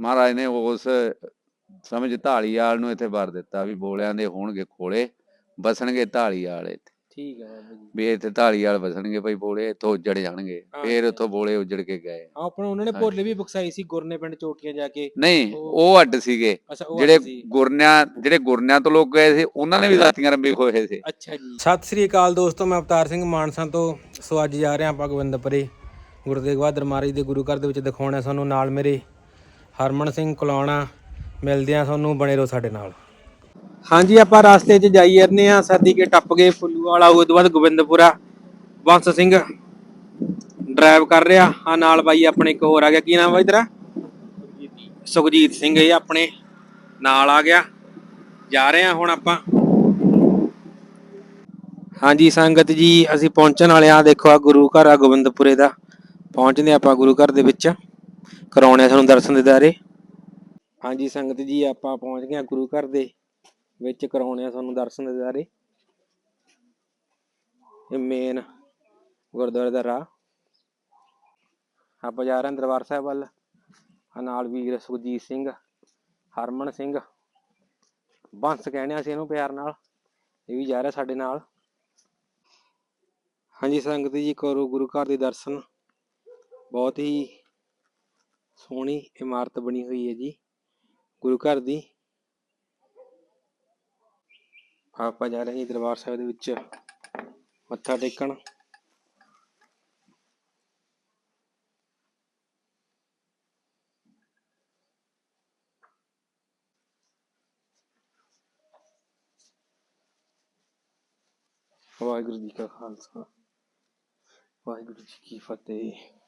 ਮਹਾਰਾਜ ਨੇ ਉਸ ਸਮਝ ਢਾਲੀਵਾਲ ਨੂੰ ਇੱਥੇ ਵਰ ਦਿੱਤਾ ਵੀ ਬੋਲਿਆਂ ਦੇ ਹੋਣਗੇ ਖੋਲੇ ਬਸਣਗੇ ਢਾਲੀਵਾਲ ਇੱਥੇ। ਠੀਕ ਹੈ ਬਾਬਾ ਜੀ। ਵੀ ਇੱਥੇ ਢਾਲੀਵਾਲ ਬਸਣਗੇ ਭਈ ਬੋਲੇ ਇੱਥੋਂ ਉੱਜੜ ਜਾਣਗੇ ਫੇਰ ਉੱਥੋਂ ਬੋਲੇ ਉੱਜੜ ਕੇ ਗਏ। ਆਪਣਾ ਉਹਨਾਂ ਨੇ। ਭੋਲੇ ਵੀ ਬਖਸਾਈ ਸੀ ਗੁਰਨੇ ਪਿੰਡ ਚੋਟੀਆਂ ਜਾ ਕੇ। ਨਹੀਂ ਉਹ- ਅੱਡ ਸੀਗੇ। ਜਿਹੜੇ। ਗੁਰਨਿਆਂ ਜਿਹੜੇ ਗੁਰਨਿਆਂ ਤੋਂ ਲੋਕ ਗਏ ਸੀ ਉਹਨਾਂ ਨੇ ਵੀ ਦਾਤੀਆਂ ਰੰਬੀ ਖੋਏ ਸੀ। ਅੱਛਾ ਜੀ। ਸਤਿ ਸ੍ਰੀ ਅਕਾਲ ਦੋਸਤੋ ਮੈਂ ਅਵਤਾਰ ਸਿੰਘ ਮਾਨਸਾ ਤੋਂ। ਸੋ ਅੱਜ ਜਾ ਰਹੇ ਹਾਂ ਆਪਾਂ ਗੋਬਿੰਦਪੁਰੇ। ਗੁਰੂ ਤੇਗ ਬਹਾਦਰ ਮਹਾਰਾਜ ਦੇ ਗੁਰੂ ਘਰ ਦੇ ਵਿੱਚ ਦਿਖਾਉਣਾ ਸਾਨੂੰ ਨਾਲ ਮੇਰੇ ਹਰਮਨ ਸਿੰਘ ਕੁਲਾਣਾ, ਮਿਲਦੇ ਆ ਤੁਹਾਨੂੰ ਬਣੇ ਰਹੋ ਸਾਡੇ ਨਾਲ। ਹਾਂਜੀ, ਆਪਾਂ ਰਸਤੇ 'ਚ ਜਾਈ ਜਾਂਦੇ ਆ ਸਰਦੀ ਕੇ ਟੱਪ ਗਏ ਫੁੱਲੂ ਵਾਲਾ ਉਹ ਤੋਂ ਬਾਅਦ ਗੋਬਿੰਦਪੁਰਾ। ਬੰਸ ਸਿੰਘ ਡਰਾਈਵ ਕਰ ਰਿਹਾ। ਆ ਨਾਲ ਬਾਈ ਆਪਣੇ ਇੱਕ ਹੋਰ ਆ ਗਿਆ। ਕੀ ਨਾਮ ਬਾਈ ਤੇਰਾ? ਸੁਖਜੀਤ ਸਿੰਘ ਇਹ ਆਪਣੇ ਨਾਲ ਆ ਗਿਆ। ਜਾ ਰਹੇ ਆ ਹੁਣ ਆਪਾਂ। ਹਾਂਜੀ, ਸੰਗਤ ਜੀ, ਅਸੀਂ ਪਹੁੰਚਣ ਵਾਲੇ ਆ ਦੇਖੋ ਆ ਗੁਰੂ ਘਰ ਆ ਗੋਬਿੰਦਪੁਰੇ ਦਾ। ਪਹੁੰਚਦੇ ਆਪਾਂ ਗੁਰੂ ਘਰ ਦੇ ਵਿੱਚ। ਕਰਾਉਣੇ ਆ ਤੁਹਾਨੂੰ ਦਰਸ਼ਨ ਦਿਦਾਰੇ ਹਾਂਜੀ, ਸੰਗਤ ਜੀ, ਆਪਾਂ ਪਹੁੰਚ ਗਏ ਆ ਗੁਰੂ ਘਰ ਦੇ ਵਿੱਚ ਕਰਾਉਣੇ ਆ ਤੁਹਾਨੂੰ ਦਰਸ਼ਨ ਦਿਦਾਰੇ ਇਹ ਮੇਨ ਗੁਰਦੁਆਰੇ ਦਾ ਰਾਹ। ਆਪਾਂ ਜਾ ਰਹੇ ਹਾਂ ਦਰਬਾਰ ਸਾਹਿਬ ਵੱਲ। ਨਾਲ ਵੀਰ ਸੁਖਜੀਤ ਸਿੰਘ, ਹਰਮਨ ਸਿੰਘ। ਬੰਸ ਕਹਿੰਦੇ ਆ ਸੀ ਇਹਨੂੰ ਪਿਆਰ ਨਾਲ। ਇਹ ਵੀ ਜਾ ਰਿਹਾ ਸਾਡੇ ਨਾਲ। ਹਾਂਜੀ, ਸੰਗਤ ਜੀ, ਕਰੋ ਗੁਰੂ ਘਰ ਦੇ ਦਰਸ਼ਨ। ਬਹੁਤ ਹੀ ਸੋਹਣੀ ਇਮਾਰਤ ਬਣੀ ਹੋਈ ਹੈ ਜੀ, ਗੁਰੂ ਘਰ ਦੀ। ਆਪਾਂ ਜਾ ਰਹੇ ਹਾਂ ਦਰਬਾਰ ਸਾਹਿਬ ਦੇ ਵਿੱਚ, ਮੱਥਾ ਟੇਕਣ। ਵਾਹਿਗੁਰੂ ਜੀ ਕਾ ਖਾਲਸਾ, ਵਾਹਿਗੁਰੂ ਜੀ ਕੀ ਫਤਿਹ।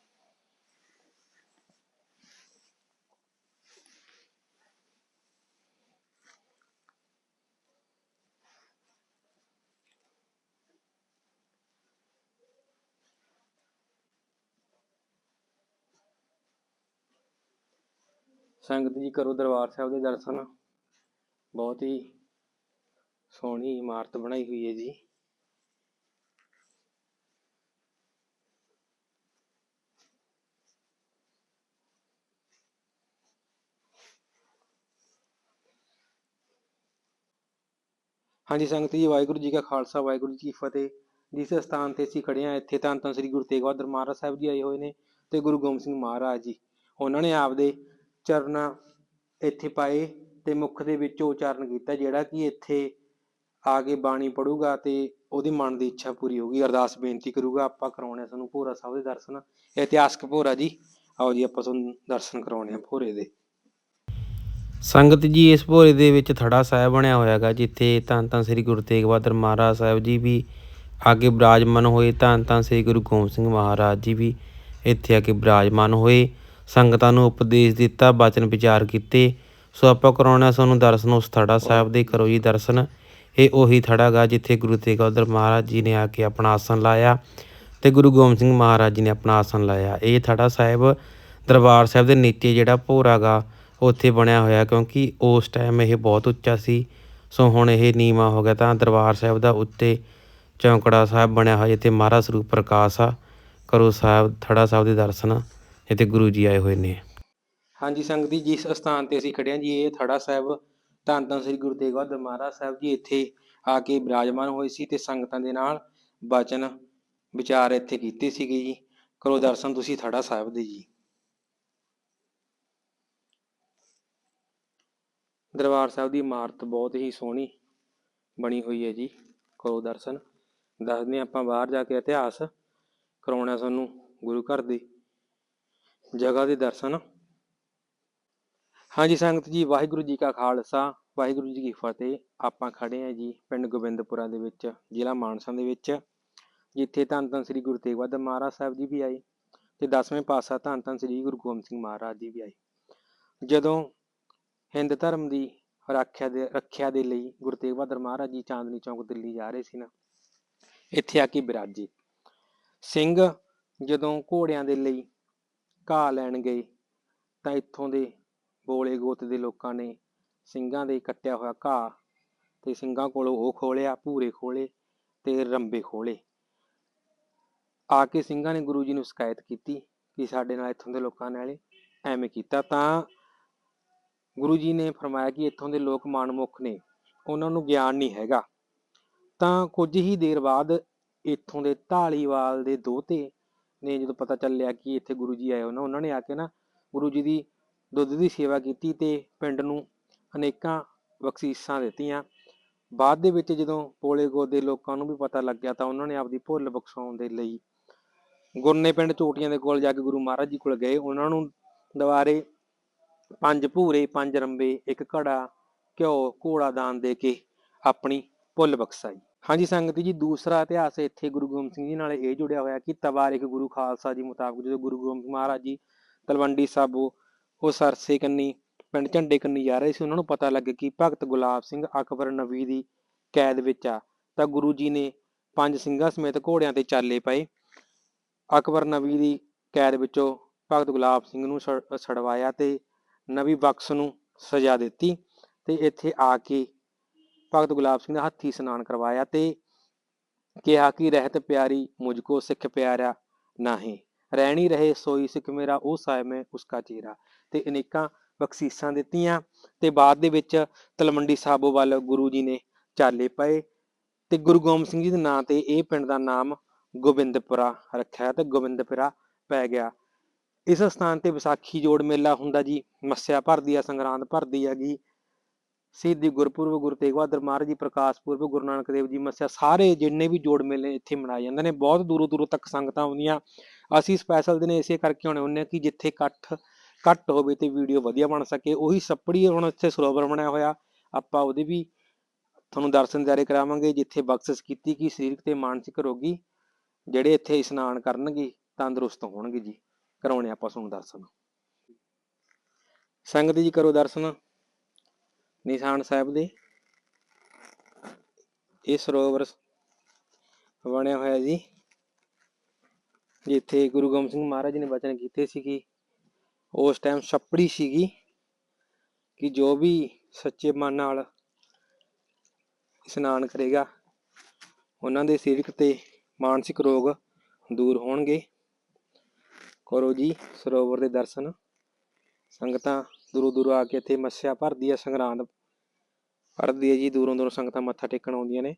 ਸੰਗਤ ਜੀ ਕਰੋ ਦਰਬਾਰ ਸਾਹਿਬ ਦੇ ਦਰਸ਼ਨ। ਬਹੁਤ ਹੀ ਸੋਹਣੀ ਇਮਾਰਤ ਬਣਾਈ ਹੋਈ ਹੈ ਜੀ। ਹਾਂਜੀ, ਸੰਗਤ ਜੀ, ਵਾਹਿਗੁਰੂ ਜੀ ਕਾ ਖਾਲਸਾ, ਵਾਹਿਗੁਰੂ ਜੀ ਕੀ ਫਤਿਹ। ਜਿਸ ਸਥਾਨ ਤੇ ਅਸੀਂ ਖੜੇ ਹਾਂ, ਇੱਥੇ ਤਾਂ ਤਾਂ ਸ੍ਰੀ ਗੁਰੂ ਤੇਗ ਬਹਾਦਰ ਮਹਾਰਾਜ ਸਾਹਿਬ ਜੀ ਆਏ ਹੋਏ ਨੇ ਤੇ ਗੁਰੂ ਗੋਬਿੰਦ ਸਿੰਘ ਮਹਾਰਾਜ ਜੀ। ਉਹਨਾਂ ਨੇ ਆਪਦੇ ਚਰਨ ਇੱਥੇ ਪਾਏ ਤੇ ਮੁਖ ਦੇ ਵਿੱਚ ਉਚਾਰਨ ਕੀਤਾ, ਜਿਹੜਾ ਕਿ ਇੱਥੇ ਆ ਕੇ ਬਾਣੀ ਪੜੂਗਾ ਤੇ ਉਹਦੀ ਮਨ ਦੀ ਇੱਛਾ ਪੂਰੀ ਹੋਊਗੀ। ਅਰਦਾਸ ਬੇਨਤੀ ਕਰੂਗਾ, ਆਪਾਂ ਕਰਾਉਣੇ ਆ ਸਾਨੂੰ ਭੋਰਾ ਸਾਹਿਬ ਦੇ ਦਰਸ਼ਨ। ਇਤਿਹਾਸਕ ਭੋਰਾ ਜੀ, ਆਓ ਜੀ, ਆਪਾਂ ਤੁਹਾਨੂੰ ਦਰਸ਼ਨ ਕਰਾਉਣੇ ਆ ਭੋਰੇ ਦੇ। ਸੰਗਤ ਜੀ, ਇਸ ਭੋਰੇ ਦੇ ਵਿੱਚ ਥੜਾ ਸਾਹਿਬ ਬਣਿਆ ਹੋਇਆ ਹੈਗਾ ਜਿੱਥੇ ਧੰਨ ਧੰਨ ਸ੍ਰੀ ਗੁਰੂ ਤੇਗ ਬਹਾਦਰ ਮਹਾਰਾਜ ਸਾਹਿਬ ਜੀ ਵੀ ਆਗੇ ਬਿਰਾਜਮਾਨ ਹੋਏ ਧੰਨ ਤਾਂ ਸ੍ਰੀ ਗੁਰੂ ਗੋਬਿੰਦ ਸਿੰਘ ਮਹਾਰਾਜ ਜੀ ਵੀ ਇੱਥੇ ਆ ਕੇ ਬਿਰਾਜਮਾਨ ਹੋਏ। ਸੰਗਤਾਂ ਨੂੰ ਉਪਦੇਸ਼ ਦਿੱਤਾ, ਬਚਨ ਵਿਚਾਰ ਕੀਤੇ। ਸੋ ਆਪਾਂ ਕਰਾਉਣਾ ਸਾਨੂੰ ਦਰਸ਼ਨ ਉਸ ਥੜਾ ਸਾਹਿਬ ਦੇ, ਕਰੋ ਜੀ ਦਰਸ਼ਨ। ਇਹ ਉਹੀ ਥੜਾ ਗਾ ਜਿੱਥੇ ਗੁਰੂ ਤੇਗ ਬਹਾਦਰ ਮਹਾਰਾਜ ਜੀ ਨੇ ਆ ਕੇ ਆਪਣਾ ਆਸਣ ਲਾਇਆ ਤੇ ਗੁਰੂ ਗੋਬਿੰਦ ਸਿੰਘ ਮਹਾਰਾਜ ਜੀ ਨੇ ਆਪਣਾ ਆਸਣ ਲਾਇਆ। ਇਹ ਥੜਾ ਸਾਹਿਬ ਦਰਬਾਰ ਸਾਹਿਬ ਦੇ ਨੀਚੇ ਜਿਹੜਾ ਭੋਰਾ ਗਾ, ਉੱਥੇ ਬਣਿਆ ਹੋਇਆ ਕਿਉਂਕਿ ਉਸ ਟਾਈਮ ਇਹ ਬਹੁਤ ਉੱਚਾ ਸੀ। ਸੋ ਹੁਣ ਇਹ ਨੀਵਾਂ ਹੋ ਗਿਆ ਤਾਂ ਦਰਬਾਰ ਸਾਹਿਬ ਦਾ ਉੱਤੇ ਚੌਂਕੜਾ ਸਾਹਿਬ ਬਣਿਆ ਹੋਇਆ ਜਿੱਥੇ ਮਹਾਰਾਜ ਸਰੂਪ ਪ੍ਰਕਾਸ਼ ਆ। ਕਰੋ ਸਾਹਿਬ, ਥੜਾ ਸਾਹਿਬ ਦੇ ਦਰਸ਼ਨ। ਇੱਥੇ ਗੁਰੂ ਜੀ ਆਏ ਹੋਏ ਨੇ। ਹਾਂਜੀ, ਸੰਗਤ ਜੀ, ਜਿਸ ਸਥਾਨ ਤੇ ਅਸੀਂ ਖੜੇ ਹਾਂ ਜੀ, ਇਹ ਥੜਾ ਸਾਹਿਬ, ਧੰਨ ਧੰਨ ਸ੍ਰੀ ਗੁਰੂ ਤੇਗ ਬਹਾਦਰ ਮਹਾਰਾਜ ਸਾਹਿਬ ਜੀ, ਇੱਥੇ ਆ ਕੇ ਬਿਰਾਜਮਾਨ ਹੋਏ ਸੀ ਤੇ ਸੰਗਤਾਂ ਦੇ ਨਾਲ ਬਚਨ, ਵਿਚਾਰ ਇੱਥੇ ਕੀਤੇ ਸੀਗੇ ਜੀ। ਕਰੋ ਦਰਸ਼ਨ ਤੁਸੀਂ ਥੜਾ ਸਾਹਿਬ ਦੇ ਜੀ। ਦਰਬਾਰ ਸਾਹਿਬ ਦੀ ਇਮਾਰਤ ਬਹੁਤ ਹੀ ਸੋਹਣੀ ਬਣੀ ਹੋਈ ਹੈ ਜੀ। ਕਰੋ ਦਰਸ਼ਨ। ਦੱਸਦੇ ਹਾਂ ਆਪਾਂ ਬਾਹਰ ਜਾ ਕੇ ਇਤਿਹਾਸ ਕਰਾਉਣਾ ਸਾਨੂੰ ਗੁਰੂ ਘਰ ਦੇ। ਜਗ੍ਹਾ ਦੇ ਦਰਸ਼ਨ। ਹਾਂਜੀ, ਸੰਗਤ ਜੀ, ਵਾਹਿਗੁਰੂ ਜੀ ਕਾ ਖਾਲਸਾ, ਵਾਹਿਗੁਰੂ ਜੀ ਕੀ ਫਤਿਹ। ਆਪਾਂ ਖੜੇ ਹਾਂ ਜੀ ਪਿੰਡ ਗੋਬਿੰਦਪੁਰਾ ਦੇ ਵਿੱਚ, ਜ਼ਿਲ੍ਹਾ ਮਾਨਸਾ ਦੇ ਵਿੱਚ, ਜਿੱਥੇ ਧੰਨ ਧੰਨ ਸ੍ਰੀ ਗੁਰੂ ਤੇਗ ਬਹਾਦਰ ਮਹਾਰਾਜ ਸਾਹਿਬ ਜੀ ਵੀ ਆਏ ਤੇ ਦਸਵੇਂ ਪਾਤਸ਼ਾਹ ਧੰਨ ਧੰਨ ਸ੍ਰੀ ਗੁਰੂ ਗੋਬਿੰਦ ਸਿੰਘ ਮਹਾਰਾਜ ਜੀ ਵੀ ਆਏ। ਜਦੋਂ ਹਿੰਦ ਧਰਮ ਦੀ ਰੱਖਿਆ ਦੇ ਰੱਖਿਆ ਦੇ ਲਈ ਗੁਰੂ ਤੇਗ ਬਹਾਦਰ ਮਹਾਰਾਜ ਜੀ ਚਾਂਦਨੀ ਚੌਕ ਦਿੱਲੀ ਜਾ ਰਹੇ ਸੀ ਨਾ, ਇੱਥੇ ਆ ਕੇ ਬਿਰਾਜੀ। ਸਿੰਘ ਜਦੋਂ ਘੋੜਿਆਂ ਦੇ ਲਈ ਘਾਹ ਲੈਣ ਗਏ। ਤਾਂ ਇੱਥੋਂ ਦੇ ਬੋਲੇ ਗੋਤ ਦੇ ਲੋਕਾਂ ਨੇ ਸਿੰਘਾਂ ਦੇ ਕੱਟਿਆ ਹੋਇਆ ਘਾਹ ਤੇ ਸਿੰਘਾਂ ਕੋਲੋਂ ਉਹ ਖੋਲਿਆ ਭੂਰੇ ਖੋਲੇ ਤੇ ਰੰਬੇ ਖੋਲੇ ਆ ਕੇ ਸਿੰਘਾਂ ਨੇ ਗੁਰੂ ਜੀ ਨੂੰ ਸ਼ਿਕਾਇਤ ਕੀਤੀ ਕਿ ਸਾਡੇ ਨਾਲ ਇੱਥੋਂ ਦੇ ਲੋਕਾਂ ਨਾਲ ਐਵੇਂ ਕੀਤਾ। ਤਾਂ ਗੁਰੂ ਜੀ ਨੇ ਫਰਮਾਇਆ ਕਿ ਇੱਥੋਂ ਦੇ ਲੋਕ ਮਨਮੁਖ ਨੇ, ਉਹਨਾਂ ਨੂੰ ਗਿਆਨ ਨਹੀਂ ਹੈਗਾ। ਤਾਂ ਕੁਝ ਹੀ ਦੇਰ ਬਾਅਦ ਇੱਥੋਂ ਦੇ ਢਾਲੀਵਾਲ ਦੇ ਦੋਤੇ ਨੇ ਜਦੋਂ ਪਤਾ ਚੱਲਿਆ ਕਿ ਇੱਥੇ ਗੁਰੂ ਜੀ ਆਏ ਹੋਏ ਨੇ, ਉਹਨਾਂ ਨੇ ਆ ਕੇ ਨਾ ਗੁਰੂ ਜੀ ਦੀ ਦੁੱਧ ਦੀ ਸੇਵਾ ਕੀਤੀ ਤੇ ਪਿੰਡ ਨੂੰ ਅਨੇਕਾਂ ਬਖਸ਼ੀਸ਼ਾਂ ਦਿੱਤੀਆਂ। ਬਾਅਦ ਦੇ ਵਿੱਚ ਜਦੋਂ ਪੋਲੇ ਗੋ ਦੇ ਲੋਕਾਂ ਨੂੰ ਵੀ ਪਤਾ ਲੱਗਿਆ ਤਾਂ ਉਹਨਾਂ ਨੇ ਆਪਦੀ ਭੁੱਲ ਬਖਸ਼ਾਉਣ ਦੇ ਲਈ ਗੁਰਨੇ ਪਿੰਡ ਚੋਟੀਆਂ ਦੇ ਕੋਲ ਜਾ ਕੇ ਗੁਰੂ ਮਹਾਰਾਜ ਜੀ ਕੋਲ ਗਏ। ਉਹਨਾਂ ਨੂੰ ਦੁਬਾਰੇ ਪੰਜ ਭੂਰੇ, ਪੰਜ ਰੰਬੇ, ਇੱਕ ਘੜਾ, ਘਿਓ, ਘੋੜਾ ਦਾਨ ਦੇ ਕੇ ਆਪਣੀ ਭੁੱਲ ਬਖਸ਼ਾਈ। ਹਾਂਜੀ, ਸੰਗਤ ਜੀ, ਦੂਸਰਾ ਇਤਿਹਾਸ ਇੱਥੇ ਗੁਰੂ ਗੋਬਿੰਦ ਸਿੰਘ ਜੀ ਨਾਲ ਇਹ ਜੁੜਿਆ ਹੋਇਆ ਕਿ ਤਵਾਰਿਖ ਗੁਰੂ ਖਾਲਸਾ ਜੀ ਮੁਤਾਬਕ ਜਦੋਂ ਗੁਰੂ ਗੋਬਿੰਦ ਮਹਾਰਾਜ ਜੀ ਤਲਵੰਡੀ ਸਾਬੋ ਉਹ ਸਰਸੇ ਕੰਨੀ, ਪਿੰਡ ਝੰਡੇ ਕੰਨੀ ਜਾ ਰਹੇ ਸੀ, ਉਹਨਾਂ ਨੂੰ ਪਤਾ ਲੱਗ ਕਿ ਭਗਤ ਗੁਲਾਬ ਸਿੰਘ ਅਕਬਰ ਨਬੀ ਦੀ ਕੈਦ ਵਿੱਚ ਆ। ਤਾਂ ਗੁਰੂ ਜੀ ਨੇ ਪੰਜ ਸਿੰਘਾਂ ਸਮੇਤ ਘੋੜਿਆਂ ਤੇ ਚਾਲੇ ਪਏ। ਅਕਬਰ ਨਬੀ ਦੀ ਕੈਦ ਵਿੱਚੋਂ ਭਗਤ ਗੁਲਾਬ ਸਿੰਘ ਨੂੰ ਛੜ- ਛਡਵਾਇਆ ਤੇ ਨਬੀ ਬਖਸ਼ ਨੂੰ ਸਜ਼ਾ ਦਿੱਤੀ ਤੇ ਇੱਥੇ ਆ ਕੇ ਭਗਤ ਗੁਲਾਬ ਸਿੰਘ ਦਾ ਹੱਥੀ ਇਸ਼ਨਾਨ ਕਰਵਾਇਆ ਤੇ ਕਿਹਾ ਕਿ ਰਹਿਤ ਪਿਆਰੀ ਮੁਝ ਕੋ ਸਿੱਖ ਪਿਆਰਾ ਨਾਹੀਂ, ਰਹਿਣੀ ਰਹੇ ਸੋਈ ਸਿੱਖ ਮੇਰਾ, ਉਹ ਸਾਹਿਬ ਮੈਂ ਉਸਕਾ ਚਿਹਰਾ ਤੇ ਅਨੇਕਾਂ ਬਖਸ਼ੀਸ਼ਾਂ ਦਿੱਤੀਆਂ ਤੇ ਬਾਅਦ ਦੇ ਵਿੱਚ ਤਲਵੰਡੀ ਸਾਬੋ ਵੱਲ ਗੁਰੂ ਜੀ ਨੇ ਚਾਲੇ ਪਏ ਤੇ ਗੁਰੂ ਗੋਬਿੰਦ ਸਿੰਘ ਜੀ ਦੇ ਨਾਂ ਤੇ ਇਹ ਪਿੰਡ ਦਾ ਨਾਮ ਗੋਬਿੰਦਪੁਰਾ ਰੱਖਿਆ ਤੇ ਗੋਬਿੰਦਪੁਰਾ ਪੈ ਗਿਆ। ਇਸ ਸਥਾਨ ਤੇ ਵਿਸਾਖੀ ਜੋੜ ਮੇਲਾ ਹੁੰਦਾ ਜੀ, ਮੱਸਿਆ ਭਰਦੀ ਆ, ਸੰਗਰਾਂਦ ਭਰਦੀ ਹੈਗੀ ਸ਼ਹੀਦੀ ਗੁਰਪੁਰਬ, ਗੁਰੂ ਤੇਗ ਬਹਾਦਰ ਮਹਾਰਾਜ ਜੀ, ਪ੍ਰਕਾਸ਼ ਪੁਰਬ, ਗੁਰੂ ਨਾਨਕ ਦੇਵ ਜੀ ਮੱਸਿਆ, ਸਾਰੇ ਜਿੰਨੇ ਵੀ ਜੋੜ ਮੇਲੇ ਇੱਥੇ ਮਨਾਏ ਜਾਂਦੇ ਨੇ, ਬਹੁਤ ਦੂਰੋਂ ਦੂਰੋਂ ਤੱਕ ਸੰਗਤਾਂ ਆਉਂਦੀਆਂ। ਅਸੀਂ ਸਪੈਸ਼ਲ ਦਿਨ ਇਸੇ ਕਰਕੇ ਆਉਣੇ ਹੁੰਦੇ ਕਿ ਜਿੱਥੇ ਇਕੱਠ, ਘੱਟ ਹੋਵੇ ਤੇ ਵੀਡੀਓ ਵਧੀਆ ਬਣ ਸਕੇ। ਉਹੀ ਸੱਪੜੀ ਹੁਣ ਇੱਥੇ ਸਰੋਵਰ ਬਣਿਆ ਹੋਇਆ। ਆਪਾਂ ਉਹਦੇ ਵੀ ਤੁਹਾਨੂੰ ਦਰਸ਼ਨ ਜਾਰੀ ਕਰਾਵਾਂਗੇ, ਜਿੱਥੇ ਬਖਸ਼ਿਸ਼ ਕੀਤੀ ਕਿ ਸਰੀਰਕ ਤੇ ਮਾਨਸਿਕ ਰੋਗੀ ਜਿਹੜੇ ਇੱਥੇ ਇਸ਼ਨਾਨ ਕਰਨਗੇ, ਤੰਦਰੁਸਤ ਹੋਣਗੇ ਜੀ। ਕਰਾਉਣੇ ਆਪਾਂ ਤੁਹਾਨੂੰ ਦਰਸ਼ਨ। ਸੰਗਤ ਜੀ ਕਰੋ ਦਰਸ਼ਨ। ਨਿਸ਼ਾਨ ਸਾਹਿਬ ਦੇ। ਇਹ ਸਰੋਵਰ ਬਣਿਆ ਹੋਇਆ ਜੀ। ਜਿੱਥੇ ਗੁਰੂ ਗੋਬਿੰਦ ਸਿੰਘ ਮਹਾਰਾਜ ਜੀ ਨੇ ਬਚਨ ਕੀਤੇ ਸੀ ਕਿ ਉਸ ਟਾਈਮ ਛੱਪੜੀ ਸੀਗੀ ਕਿ ਜੋ ਵੀ ਸੱਚੇ ਮਨ ਨਾਲ ਇਸ਼ਨਾਨ ਕਰੇਗਾ, ਉਹਨਾਂ ਦੇ ਸਰੀਰਕ ਤੇ ਮਾਨਸਿਕ ਰੋਗ ਦੂਰ ਹੋਣਗੇ। ਕਰੋ ਜੀ ਸਰੋਵਰ ਦੇ ਦਰਸ਼ਨ। ਸੰਗਤਾਂ ਦੂਰੋਂ ਦੂਰੋਂ ਆ ਕੇ ਇੱਥੇ ਮੱਸਿਆ ਭਰਦੀ ਹੈ ਸੰਗਰਾਂਦ ਭਰਦੀ ਹੈ ਜੀ, ਦੂਰੋਂ ਦੂਰੋਂ ਸੰਗਤਾਂ ਮੱਥਾ ਟੇਕਣ ਆਉਂਦੀਆਂ ਨੇ।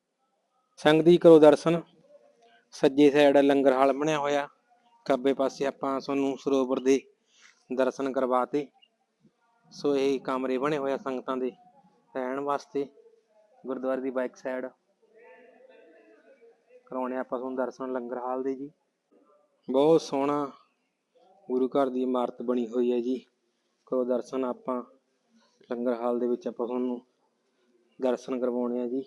ਸੰਗਤ ਜੀ ਕਰੋ ਦਰਸ਼ਨ। ਸੱਜੇ ਸਾਈਡ ਲੰਗਰ ਹਾਲ ਬਣਿਆ ਹੋਇਆ। ਖੱਬੇ ਪਾਸੇ ਆਪਾਂ ਤੁਹਾਨੂੰ ਸਰੋਵਰ ਦੇ ਦਰਸ਼ਨ ਕਰਵਾਤੇ। ਸੋ ਇਹ ਕਮਰੇ ਬਣੇ ਹੋਇਆ ਸੰਗਤਾਂ ਦੇ ਰਹਿਣ ਵਾਸਤੇ। ਗੁਰਦੁਆਰੇ ਦੀ ਬਾਈਕ ਸਾਈਡ ਕਰਾਉਣੇ ਆਪਾਂ ਤੁਹਾਨੂੰ ਦਰਸ਼ਨ ਲੰਗਰ ਹਾਲ ਦੇ ਜੀ। ਬਹੁਤ ਸੋਹਣਾ ਗੁਰੂ ਘਰ ਦੀ ਇਮਾਰਤ ਬਣੀ ਹੋਈ ਹੈ ਜੀ। ਕਰੋ ਦਰਸ਼ਨ ਆਪਾਂ ਲੰਗਰ ਹਾਲ ਦੇ ਵਿੱਚ ਆਪਾਂ ਤੁਹਾਨੂੰ ਦਰਸ਼ਨ ਕਰਵਾਉਣੇ ਆ ਜੀ।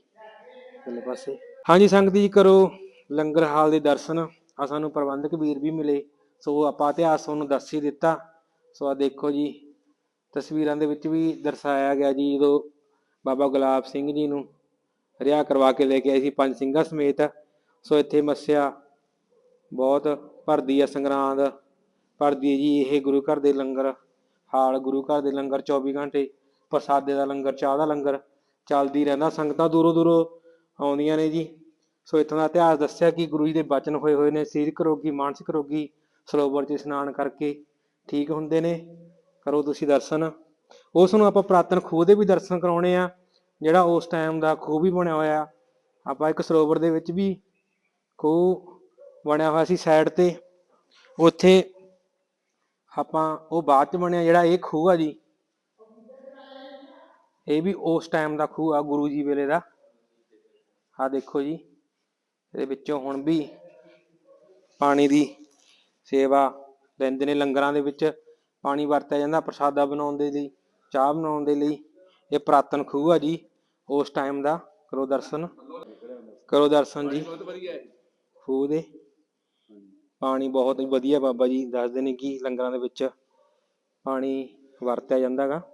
ਅਗਲੇ ਪਾਸੇ। ਹਾਂਜੀ, ਸੰਗਤ ਜੀ, ਕਰੋ ਲੰਗਰ ਹਾਲ ਦੇ ਦਰਸ਼ਨ। ਆ ਸਾਨੂੰ ਪ੍ਰਬੰਧਕ ਵੀਰ ਵੀ ਮਿਲੇ। ਸੋ ਆਪਾਂ ਇਤਿਹਾਸ ਤੁਹਾਨੂੰ ਦੱਸ ਹੀ ਦਿੱਤਾ। ਸੋ ਆ ਦੇਖੋ ਜੀ, ਤਸਵੀਰਾਂ ਦੇ ਵਿੱਚ ਵੀ ਦਰਸਾਇਆ ਗਿਆ ਜੀ, ਜਦੋਂ ਬਾਬਾ ਗੁਲਾਬ ਸਿੰਘ ਜੀ ਨੂੰ ਰਿਆ ਕਰਵਾ ਕੇ ਲੈ ਕੇ ਆਏ ਸੀ ਪੰਜ ਸਿੰਘਾਂ ਸਮੇਤ। ਸੋ ਇੱਥੇ ਮੱਸਿਆ ਬਹੁਤ ਭਰਦੀ ਆ, ਸੰਗਰਾਂਦ ਭਰਦੀ ਜੀ। ਇਹ ਗੁਰੂ ਘਰ ਦੇ ਲੰਗਰ, ਹਾਲ ਗੁਰੂ ਘਰ ਦੇ ਲੰਗਰ 24 ਘੰਟੇ ਪ੍ਰਸਾਦੇ ਦਾ ਲੰਗਰ, ਚਾਹ ਦਾ ਲੰਗਰ। ਚੱਲਦੀ ਰਹਿੰਦਾ, ਸੰਗਤਾਂ ਦੂਰੋਂ ਦੂਰੋਂ ਆਉਂਦੀਆਂ ਨੇ ਜੀ। ਸੋ ਇੱਥੋਂ ਦਾ ਇਤਿਹਾਸ ਦੱਸਿਆ ਕਿ ਗੁਰੂ ਜੀ ਦੇ ਬਚਨ ਹੋਏ ਹੋਏ ਨੇ, ਸਰੀਰਕ ਰੋਗੀ, ਮਾਨਸਿਕ ਰੋਗੀ ਸਰੋਵਰ 'ਚ ਇਸ਼ਨਾਨ ਕਰਕੇ ਠੀਕ ਹੁੰਦੇ ਨੇ। ਕਰੋ ਤੁਸੀਂ ਦਰਸ਼ਨ। ਉਸ ਨੂੰ ਆਪਾਂ ਪੁਰਾਤਨ ਖੂਹ ਦੇ ਵੀ ਦਰਸ਼ਨ ਕਰਾਉਣੇ ਆ, ਜਿਹੜਾ ਉਸ ਟਾਈਮ ਦਾ ਖੂਹ ਵੀ ਬਣਿਆ ਹੋਇਆ। ਆਪਾਂ ਇੱਕ ਸਰੋਵਰ ਦੇ ਵਿੱਚ ਵੀ ਖੂਹ ਬਣਿਆ ਹੋਇਆ ਸੀ ਸਾਈਡ ਤੇ। ਉੱਥੇ ਆਪਾਂ, ਉਹ ਬਾਅਦ ਚ ਬਣਿਆ ਜਿਹੜਾ ਇਹ ਖੂਹ ਆ ਜੀ ਇਹ ਵੀ ਉਸ ਟਾਈਮ ਦਾ ਖੂਹ ਆ, ਗੁਰੂ ਜੀ ਵੇਲੇ ਦਾ। ਆ ਦੇਖੋ ਜੀ, ਇਹਦੇ ਵਿੱਚੋਂ ਹੁਣ ਵੀ ਪਾਣੀ ਦੀ ਸੇਵਾ ਲੈਂਦੇ ਨੇ, ਲੰਗਰਾਂ ਦੇ ਵਿੱਚ ਪਾਣੀ ਵਰਤਿਆ ਜਾਂਦਾ, ਪ੍ਰਸਾਦਾ ਬਣਾਉਣ ਦੇ ਲਈ, ਚਾਹ ਬਣਾਉਣ ਦੇ ਲਈ। ਇਹ ਪੁਰਾਤਨ ਖੂਹ ਆ ਜੀ, ਉਸ ਟਾਈਮ ਦਾ, ਕਰੋ ਦਰਸ਼ਨ। ਕਰੋ ਦਰਸ਼ਨ ਜੀ। ਖੂਹ ਦੇ। ਪਾਣੀ ਬਹੁਤ ਹੀ ਵਧੀਆ ਬਾਬਾ ਜੀ, ਦੱਸਦੇ ਨੇ ਕਿ ਲੰਗਰਾਂ ਦੇ ਵਿੱਚ ਪਾਣੀ ਵਰਤਿਆ ਜਾਂਦਾਗਾ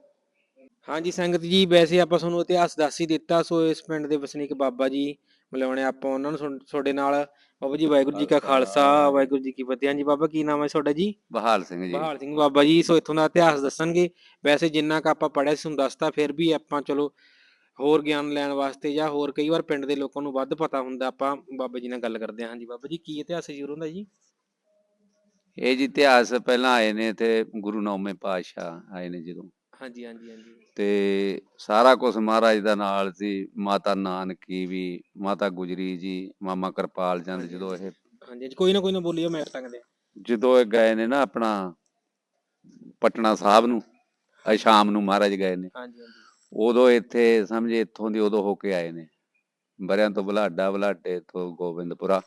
ਹਾਂਜੀ ਸੰਗਤ ਜੀ ਵੈਸੇ ਆਪਾਂ ਤੁਹਾਨੂੰ ਇਤਿਹਾਸ ਦੱਸ ਹੀ ਦਿੱਤਾ ਸੋ ਇਸ ਪਿੰਡ ਦੇ ਵਸਨੀਕ ਬਾਬਾ ਜੀ ਮਿਲਾਉਣੇ ਆਪਾਂ ਉਹਨਾਂ ਨੂੰ ਤੁਹਾਡੇ- ਨਾਲ। ਬਾਬਾ ਜੀ ਵਾਹਿਗੁਰੂ ਜੀ ਕਾ ਖਾਲਸਾ ਵਾਹਿਗੁਰੂ ਜੀ ਕੀ ਫਤਿਹ। ਹਾਂਜੀ ਬਾਬਾ ਕੀ ਨਾਮ ਹੈ ਤੁਹਾਡਾ ਜੀ? ਬਹਾਲ ਸਿੰਘ ਜੀ। ਬਹਾਲ ਸਿੰਘ ਬਾਬਾ ਜੀ ਸੋ ਇੱਥੋਂ ਦਾ ਇਤਿਹਾਸ ਦੱਸਣਗੇ। ਵੈਸੇ ਜਿੰਨਾ ਕ ਆਪਾਂ ਪੜਿਆ ਸੀ ਤੁਹਾਨੂੰ ਦੱਸਤਾ ਫਿਰ ਵੀ ਆਪਾਂ ਚਲੋ ਹੋਰ ਗਿਆਨ ਲੈਣ ਵਾਸਤੇ ਜਾਂ ਹੋਰ ਕਈ ਵਾਰ ਪਿੰਡ ਦੇ ਲੋਕਾਂ ਨੂੰ ਵੱਧ ਪਤਾ ਹੁੰਦਾ ਆਪਾਂ ਬਾਬਾ ਜੀ ਨਾਲ ਗੱਲ ਕਰਦੇ ਹਾਂ। ਹਾਂਜੀ ਬਾਬਾ ਜੀ ਕੀ ਇਤਿਹਾਸ ਹੈ ਜੀ ਦਾ ਜੀ? ਇਹ ਜੀ ਇਤਿਹਾਸ ਪਹਿਲਾਂ ਆਏ ਨੇ ਤੇ ਗੁਰੂ ਨੌਵੇਂ ਪਾਤਸ਼ਾਹ ਆਏ ਨੇ ਜਦੋਂ। ਹਾਂਜੀ ਹਾਂਜੀ ਹਾਂਜੀ। ਤੇ ਸਾਰਾ ਕੁਝ ਮਹਾਰਾਜ ਦਾ ਨਾਲ ਸੀ ਮਾਤਾ ਨਾਨਕੀ ਵੀ ਮਾਤਾ ਗੁਜਰੀ ਜੀ ਮਾਮਾ ਕਿਰਪਾਲ ਚੰਦ ਜਦੋਂ ਇਹ ਹਾਂਜੀ ਕੋਈ ਨਾ ਕੋਈ ਨਾ ਬੋਲੀਓ ਮੈਂ ਸਕਦੇ ਜਦੋਂ ਇਹ ਗਏ ਨੇ ਨਾ ਆਪਣਾ ਪਟਨਾ ਸਾਹਿਬ ਨੂੰ ਅੱਜ ਸ਼ਾਮ ਨੂੰ ਮਹਾਰਾਜ ਗਏ ਨੇ। ਹਾਂਜੀ ਹਾਂਜੀ। ਉਦੋਂ ਇੱਥੇ ਸਮਝੇ ਇੱਥੋਂ ਦੀ ਉਦੋਂ ਹੋ ਕੇ ਆਏ ਨੇ। ਬਰਿਆਂ ਤੋਂ ਬਲਾਡਾ ਬਲਾਡੇ ਤੋਂ ਗੋਬਿੰਦਪੁਰਾ।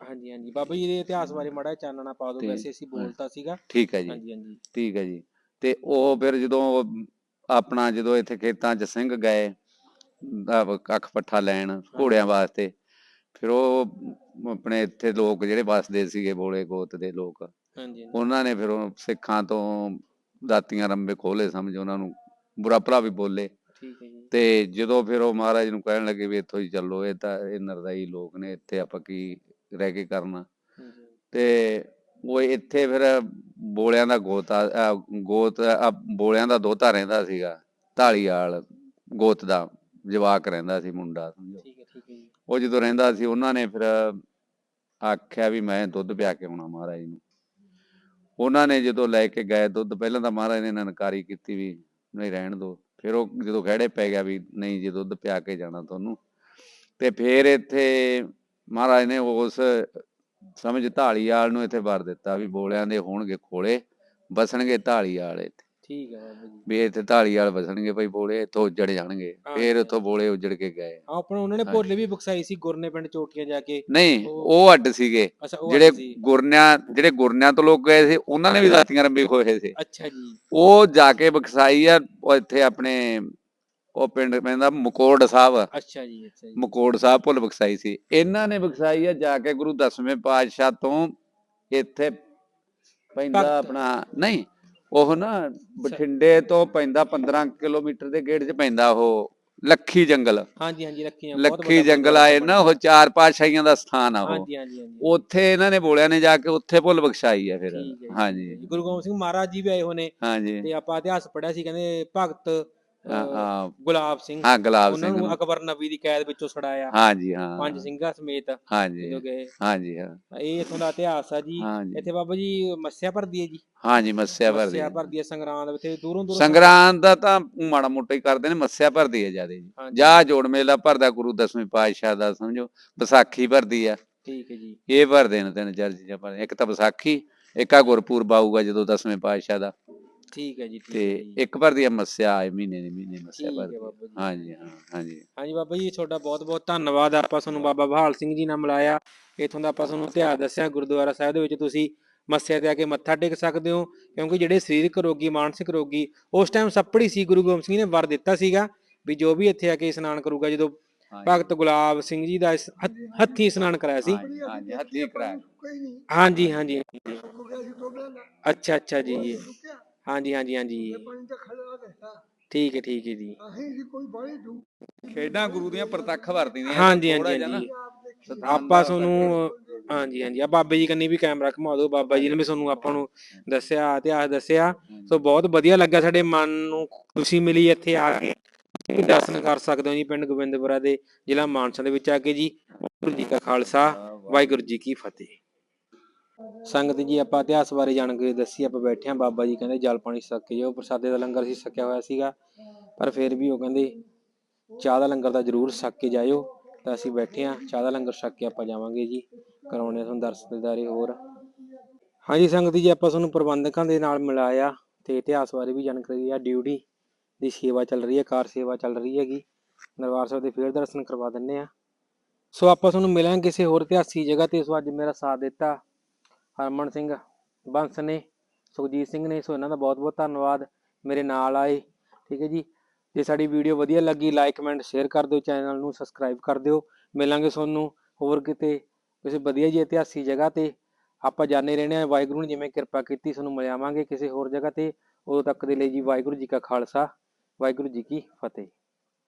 ਹਾਂਜੀ ਹਾਂਜੀ। ਬਾਬਾ ਜੀ ਦੇ ਇਤਿਹਾਸ ਬਾਰੇ ਮਾੜਾ ਚਾਨਣਾ ਪਾ ਦਿਓ ਵੈਸੇ ਅਸੀਂ ਬੋਲਤਾ ਸੀਗਾ। ਠੀਕ ਹੈ ਜੀ। ਹਾਂਜੀ ਹਾਂਜੀ। ਠੀਕ ਹੈ ਜੀ। ਤੇ ਉਹ ਫਿਰ ਜਦੋਂ ਆਪਣਾ ਜਦੋਂ ਇੱਥੇ ਖੇਤਾਂ 'ਚ ਸਿੰਘ ਗਏ ਕੱਖ ਪੱਠਾ ਲੈਣ ਘੋੜਿਆਂ ਵਾਸਤੇ ਫਿਰ ਉਹ ਆਪਣੇ ਇੱਥੇ ਲੋਕ ਜਿਹੜੇ ਵੱਸਦੇ ਸੀਗੇ ਬੋਲੇ ਗੋਤ ਦੇ ਲੋਕ ਉਹਨਾਂ ਨੇ ਫਿਰ ਉਹ ਸਿੱਖਾਂ ਤੋਂ ਦਾਤੀਆਂ ਰੰਬੇ ਖੋਲੇ ਸਮਝ ਉਹਨਾਂ ਨੂੰ ਬੁਰਾ ਭਲਾ ਵੀ ਬੋਲੇ। ਤੇ ਜਦੋਂ ਫਿਰ ਉਹ ਮਹਾਰਾਜ ਨੂੰ ਕਹਿਣ ਲੱਗੇ ਵੀ ਇੱਥੋਂ ਹੀ ਚੱਲੋ ਇਹ ਤਾਂ ਇਹ ਨਰਦਾਈ ਲੋਕ ਨੇ ਇੱਥੇ ਆਪਾਂ ਕੀ ਰਹਿ ਕੇ ਕਰਨਾ। ਤੇ ਉਹ ਇੱਥੇ ਫਿਰ ਬੋਲਿਆਂ ਦਾ ਗੋਤਾ ਗੋਤ ਬੋਲਿਆਂ ਦਾ ਦੋਤਾ ਰਹਿੰਦਾ ਸੀਗਾ ਢਾਲੀਵਾਲ ਗੋਤ ਦਾ ਜਵਾਕ ਰਹਿੰਦਾ ਸੀ ਮੁੰਡਾ ਸਮਝੋ। ਠੀਕ ਹੈ ਠੀਕ ਹੈ ਜੀ। ਉਹ ਜਦੋਂ ਰਹਿੰਦਾ ਸੀ ਉਹਨਾਂ ਨੇ ਫਿਰ ਆਖਿਆ ਵੀ ਮੈਂ ਦੁੱਧ ਪਿਆ ਕੇ ਆਉਣਾ ਮਹਾਰਾਜ ਨੂੰ। ਉਹਨਾਂ ਨੇ ਜਦੋਂ ਲੈ ਕੇ ਗਏ ਦੁੱਧ ਪਹਿਲਾਂ ਤਾਂ ਮਹਾਰਾਜ ਨੇ ਨਨਕਾਰੀ ਕੀਤੀ ਵੀ ਨਹੀਂ ਰਹਿਣ ਦਿਓ ਫਿਰ ਉਹ ਜਦੋਂ ਖੜੇ ਪੈ ਗਿਆ ਵੀ ਨਹੀਂ ਜੇ ਦੁੱਧ ਪਿਆ ਕੇ ਜਾਣਾ ਤੁਹਾਨੂੰ। ਤੇ ਫਿਰ ਇੱਥੇ ਮਹਾਰਾਜ ਨੇ ਉਸ ਸਮਝ ਢਾਲੀਵਾਲ ਨੂੰ ਇੱਥੇ ਵਰ ਦਿੱਤਾ ਵੀ ਬੋਲਿਆਂ ਦੇ ਹੋਣਗੇ ਖੋਲੇ ਬਸਣਗੇ ਢਾਲੀਵਾਲ ਇੱਥੇ। ਠੀਕ ਹੈ ਬਾਬਾ ਜੀ। ਵੀ ਇੱਥੇ ਢਾਲੀਵਾਲ ਬਸਣਗੇ ਭਾਈ ਬੋਲੇ ਇੱਥੋਂ ਉੱਜੜ ਜਾਣਗੇ ਫਿਰ ਇੱਥੋਂ ਬੋਲੇ ਉੱਜੜ ਕੇ ਗਏ। ਆਪਣਾ ਉਹਨਾਂ ਨੇ ਭੋਲੇ ਵੀ ਬਖਸਾਈ ਸੀ ਗੁਰਨੇ ਪਿੰਡ ਚੋਟੀਆਂ ਜਾ ਕੇ। ਨਹੀਂ ਉਹ- ਅੱਡ ਸੀਗੇ। ਅੱਛਾ ਉਹ ਜਿਹੜੇ ਸੀ। ਗੁਰਨਿਆਂ ਜਿਹੜੇ ਗੁਰਨਿਆਂ ਤੋਂ ਲੋਕ ਗਏ ਸੀ ਉਹਨਾਂ ਨੇ ਵੀ ਦਾਤੀਆਂ ਰੰਬੇ ਖੋਏ ਸੀ। ਅੱਛਾ ਜੀ। ਉਹ ਜਾ ਕੇ ਬਖਸਾਈ ਆ ਉਹ ਇੱਥੇ ਆਪਣੇ ਉਹ ਪਿੰਡ ਪੈਂਦਾ ਮਕੋੜ ਸਾਹਿਬ। ਅੱਛਾ ਜੀ ਅੱਛਾ ਜੀ। ਮਕੋੜ ਸਾਹਿਬ ਭੁੱਲ ਬਖਸਾਈ ਸੀ। ਇਹਨਾਂ ਨੇ ਬਖਸਾਈ ਆ ਜਾ ਕੇ ਗੁਰੂ ਦਸਵੇਂ ਪਾਤਸ਼ਾਹ ਤੋਂ ਇੱਥੇ ਪੈਂਦਾ। ਆਪਣਾ ਨਹੀਂ ਉਹ ਨਾ ਬਠਿੰਡੇ ਤੋਂ ਪੈਂਦਾ 15 ਕਿਲੋਮੀਟਰ ਦੇ ਗੇੜ 'ਚ ਪੈਂਦਾ ਉਹ ਲੱਖੀ ਜੰਗਲ। ਹਾਂਜੀ ਹਾਂਜੀ ਲੱਖੀ ਵੱਡਾ ਜੰਗਲ ਆਏ ਨਾ ਉਹ ਚਾਰ ਪਾਤਸ਼ਾਹੀਆਂ ਦਾ ਸਥਾਨ ਆ ਉਹ। ਹਾਂਜੀ ਹਾਂਜੀ ਉੱਥੇ ਇਹਨਾਂ ਨੇ ਬੋਲਿਆ ਨੇ ਜਾ ਕੇ ਉੱਥੇ ਭੁੱਲ ਬਖਸ਼ਾਈ ਆ ਫਿਰ। ਹਾਂਜੀ। ਗੁਰੂ ਗੋਬਿੰਦ ਸਿੰਘ ਮਹਾਰਾਜ ਜੀ ਵੀ ਆਏ ਨੇ ਹਾਂਜੀ। ਤੇ ਆਪਾਂ ਇਤਿਹਾਸ ਪੜਿਆ ਸੀ ਕਹਿੰਦੇ ਭਗਤ ਹਾਂ। ਗੁਲਾਬ ਸਿੰਘ। ਹਾਂ ਗੁਲਾਬ ਸਿੰਘ ਨੂੰ ਅਕਬਰ ਨਬੀ ਦੀ ਕੈਦ ਵਿੱਚੋਂ ਛੁਡਾਇਆ। ਹਾਂਜੀ ਹਾਂ। ਪੰਜ ਸਿੰਘਾਂ ਸਮੇਤ ਹਾਂਜੀ ਜਦੋਂ ਗਏ। ਹਾਂਜੀ ਹਾਂ। ਇਹ ਇਥੋਂ ਦਾ ਇਤਿਹਾਸ ਆ ਜੀ। ਇੱਥੇ ਬਾਬਾ ਜੀ ਮੱਸਿਆ ਭਰਦੀ ਹੈ ਜੀ। ਹਾਂਜੀ ਮੱਸਿਆ ਭਰਦੀ ਮੱਸਿਆ। ਭਰਦੀ ਹੈ ਸੰਗਰਾਂਦ। ਇੱਥੇ ਦੂਰੋਂ ਦੂਰੋਂ ਸੰਗਰਾਂਦ ਦਾ ਤਾਂ ਮਾੜਾ ਮੋਟਾ ਹੀ ਕਰਦੇ ਨੇ ਮੱਸਿਆ ਭਰਦੀ ਹੈ ਜਿਆਦੇ ਜੀ। ਜਾ ਜੋੜ ਮੇਲਾ ਭਰਦਾ ਗੁਰੂ ਦਸਵੇਂ ਪਾਤਸ਼ਾਹ ਦਾ ਸਮਝੋ। ਵਿਸਾਖੀ ਭਰਦੀ ਆ। ਠੀਕ ਹੈ ਜੀ। ਇਹ ਭਰਦੇ ਨੇ ਤਿੰਨ ਚਾਰ ਚੀਜ਼ਾਂ ਭਰਦੇ ਇੱਕ ਤਾਂ ਵਿਸਾਖੀ ਇੱਕ ਆ ਗੁਰਪੁਰਬ ਆਊਗਾ ਜਦੋਂ ਦਸਵੇਂ ਪਾਤਸ਼ਾਹ ਦਾ। ਠੀਕ ਹੈ ਜੀ ਠੀਕ ਤੇ ਹੈ ਜੀ। ਇੱਕ ਭਰਦੀ ਆ ਮੱਸਿਆ ਆਏ ਮਹੀਨੇ ਦੇ ਮਹੀਨੇ ਮੱਸਿਆ ਠੀਕ ਹੈ ਭਰਦੀ ਆ। ਬਾਬਾ ਜੀ ਹਾਂਜੀ ਹਾਂ। ਹਾਂਜੀ। ਹਾਂਜੀ ਬਾਬਾ ਜੀ ਤੁਹਾਡਾ ਬਹੁਤ ਬਹੁਤ ਧੰਨਵਾਦ। ਆਪਾਂ ਤੁਹਾਨੂੰ ਬਾਬਾ ਬਹਾਲ ਸਿੰਘ ਜੀ ਨਾਲ ਮਿਲਾਇਆ। ਇਥੋਂ ਦਾ ਆਪਾਂ ਤੁਹਾਨੂੰ ਇਤਿਹਾਸ ਦੱਸਿਆ ਗੁਰਦੁਆਰਾ ਸਾਹਿਬ ਦੇ ਵਿੱਚ ਤੁਸੀਂ ਮੱਸਿਆ ਤੇ ਆ ਕੇ ਮੱਥਾ ਟੇਕ ਸਕਦੇ ਹੋ। ਕਿਉਂਕਿ ਜਿਹੜੇ ਸਰੀਰਕ ਰੋਗੀ ਮਾਨਸਿਕ ਰੋਗੀ ਉਸ ਟਾਈਮ ਸੱਪੜੀ ਸੀ ਗੁਰੂ ਗੋਬਿੰਦ ਸਿੰਘ ਜੀ ਨੇ ਵਰ ਦਿੱਤਾ ਸੀਗਾ ਵੀ ਜੋ ਵੀ ਇੱਥੇ ਆ ਕੇ ਇਸ਼ਨਾਨ ਕਰੂਗਾ ਜਦੋਂ ਭਗਤ ਗੁਲਾਬ ਸਿੰਘ ਜੀ ਦਾ ਇਸ ਹੱਥ- ਹੱਥੀਂ ਇਸ਼ਨਾਨ ਕਰਾਇਆ ਸੀ। ਹਾਂਜੀ, ਹਾਂਜੀ ਹੱਥੀਂ ਕਰਾਇਆ। ਹਾਂਜੀ ਹਾਂਜੀ। ਅੱਛਾ ਅੱਛਾ ਜੀ। ਜੀ ਹਾਂਜੀ ਹਾਂਜੀ ਹਾਂਜੀ। ਠੀਕ ਹੈ ਠੀਕ ਹੈ ਜੀ। ਖੇਡਾਂ ਗੁਰੂ ਦੀਆਂ ਪ੍ਰਤੱਖ ਵਰਦੀਆਂ ਹਾਂਜੀ ਹਾਂਜੀ ਹਾਂਜੀ। ਆਪਾਂ ਤੁਹਾਨੂੰ ਹਾਂਜੀ ਹਾਂਜੀ। ਆ ਬਾਬੇ ਜੀ ਕੰਨੀ ਵੀ ਕੈਮਰਾ ਘੁਮਾ ਦਿਓ। ਬਾਬਾ ਜੀ ਨੇ ਵੀ ਤੁਹਾਨੂੰ ਆਪਾਂ ਨੂੰ ਦੱਸਿਆ ਇਤਿਹਾਸ ਦੱਸਿਆ। ਸੋ ਬਹੁਤ ਵਧੀਆ ਲੱਗਾ ਸਾਡੇ ਮਨ ਨੂੰ ਖੁਸ਼ੀ ਮਿਲੀ ਇੱਥੇ ਆ ਕੇ। ਤੁਸੀਂ ਦਰਸ਼ਨ ਕਰ ਸਕਦੇ ਹੋ ਜੀ ਪਿੰਡ ਗੋਬਿੰਦਪੁਰਾ ਦੇ ਜ਼ਿਲ੍ਹਾ ਮਾਨਸਾ ਦੇ ਵਿੱਚ ਆ ਕੇ ਜੀ। ਵਾਹਿਗੁਰੂ ਜੀ ਕਾ ਖਾਲਸਾ ਵਾਹਿਗੁਰੂ ਜੀ ਕੀ ਫਤਿਹ। ਸੰਗਤ ਜੀ, ਆਪਾਂ ਇਤਿਹਾਸ ਬਾਰੇ ਜਾਣਕਾਰੀ ਦੱਸੀ, ਆਪਾਂ ਬੈਠੇ ਆ ਬਾਬਾ ਜੀ ਕਹਿੰਦੇ ਜਲ ਪਾਣੀ ਛਕ ਕੇ ਜਾਓ ਪ੍ਰਸਾਦੇ ਦਾ ਲੰਗਰ ਸੀ ਛਕਿਆ ਹੋਇਆ ਸੀਗਾ। ਪਰ ਫਿਰ ਵੀ ਉਹ ਕਹਿੰਦੇ ਚਾਹ ਦਾ ਲੰਗਰ ਤਾਂ ਜ਼ਰੂਰ ਛਕ ਕੇ ਜਾਇਓ, ਤਾਂ ਅਸੀਂ ਬੈਠੇ ਆ ਚਾਹ ਦਾ ਲੰਗਰ ਛਕ ਕੇ ਆਪਾਂ ਜਾਵਾਂਗੇ ਜੀ ਕਰਾਉਣੇ ਤੁਹਾਨੂੰ ਦਰਸ਼ਨ ਹੋਰ। ਹਾਂਜੀ ਸੰਗਤ ਜੀ, ਆਪਾਂ ਤੁਹਾਨੂੰ ਪ੍ਰਬੰਧਕਾਂ ਦੇ ਨਾਲ ਮਿਲਾਇਆ, ਤੇ ਇਤਿਹਾਸ ਬਾਰੇ ਵੀ ਜਾਣਕਾਰੀ ਆ, ਡਿਊਟੀ ਦੀ ਸੇਵਾ ਚੱਲ ਰਹੀ ਹੈ, ਕਾਰ ਸੇਵਾ ਚੱਲ ਰਹੀ ਹੈਗੀ, ਦਰਬਾਰ ਸਾਹਿਬ ਦੇ ਫੇਰ ਦਰਸ਼ਨ ਕਰਵਾ ਦਿੰਨੇ ਆ ਸੋ ਆਪਾਂ ਤੁਹਾਨੂੰ ਮਿਲਾਂਗੇ ਕਿਸੇ ਹੋਰ ਇਤਿਹਾਸੀ ਜਗ੍ਹਾ ਤੇ, ਸੋ ਅੱਜ ਮੇਰਾ ਸਾਥ ਦਿੱਤਾ। ਹਰਮਨ ਸਿੰਘ ਬੰਸ ਨੇ, ਸੁਖਜੀਤ ਸਿੰਘ ਨੇ, ਸੋ ਇਹਨਾਂ ਦਾ ਬਹੁਤ ਬਹੁਤ ਧੰਨਵਾਦ। ਮੇਰੇ ਨਾਲ ਆਏ, ਠੀਕ ਹੈ ਜੀ। ਜੇ ਸਾਡੀ ਵੀਡੀਓ ਵਧੀਆ ਲੱਗੀ ਲਾਈਕ ਕਮੈਂਟ ਸ਼ੇਅਰ ਕਰ ਦਿਓ ਚੈਨਲ ਨੂੰ ਸਬਸਕ੍ਰਾਈਬ ਕਰ ਦਿਓ। ਮਿਲਾਂਗੇ ਤੁਹਾਨੂੰ ਹੋਰ ਕਿਤੇ ਕਿਸੇ ਵਧੀਆ ਜਿਹੀ ਇਤਿਹਾਸਿਕ ਜਗ੍ਹਾ ਤੇ। ਆਪਾਂ ਜਾਣੇ ਰਹਿਣੇ ਆ ਵਾਹਿਗੁਰੂ ਨੇ ਜਿਵੇਂ ਕਿਰਪਾ ਕੀਤੀ, ਤੁਹਾਨੂੰ ਮਿਲਾਵਾਂਗੇ ਕਿਸੇ ਹੋਰ ਜਗ੍ਹਾ ਤੇ। ਉਦੋਂ ਤੱਕ ਦੇ ਲਈ ਜੀ ਵਾਹਿਗੁਰੂ ਜੀ ਕਾ ਖਾਲਸਾ, ਵਾਹਿਗੁਰੂ ਜੀ ਕੀ ਫਤਿਹ।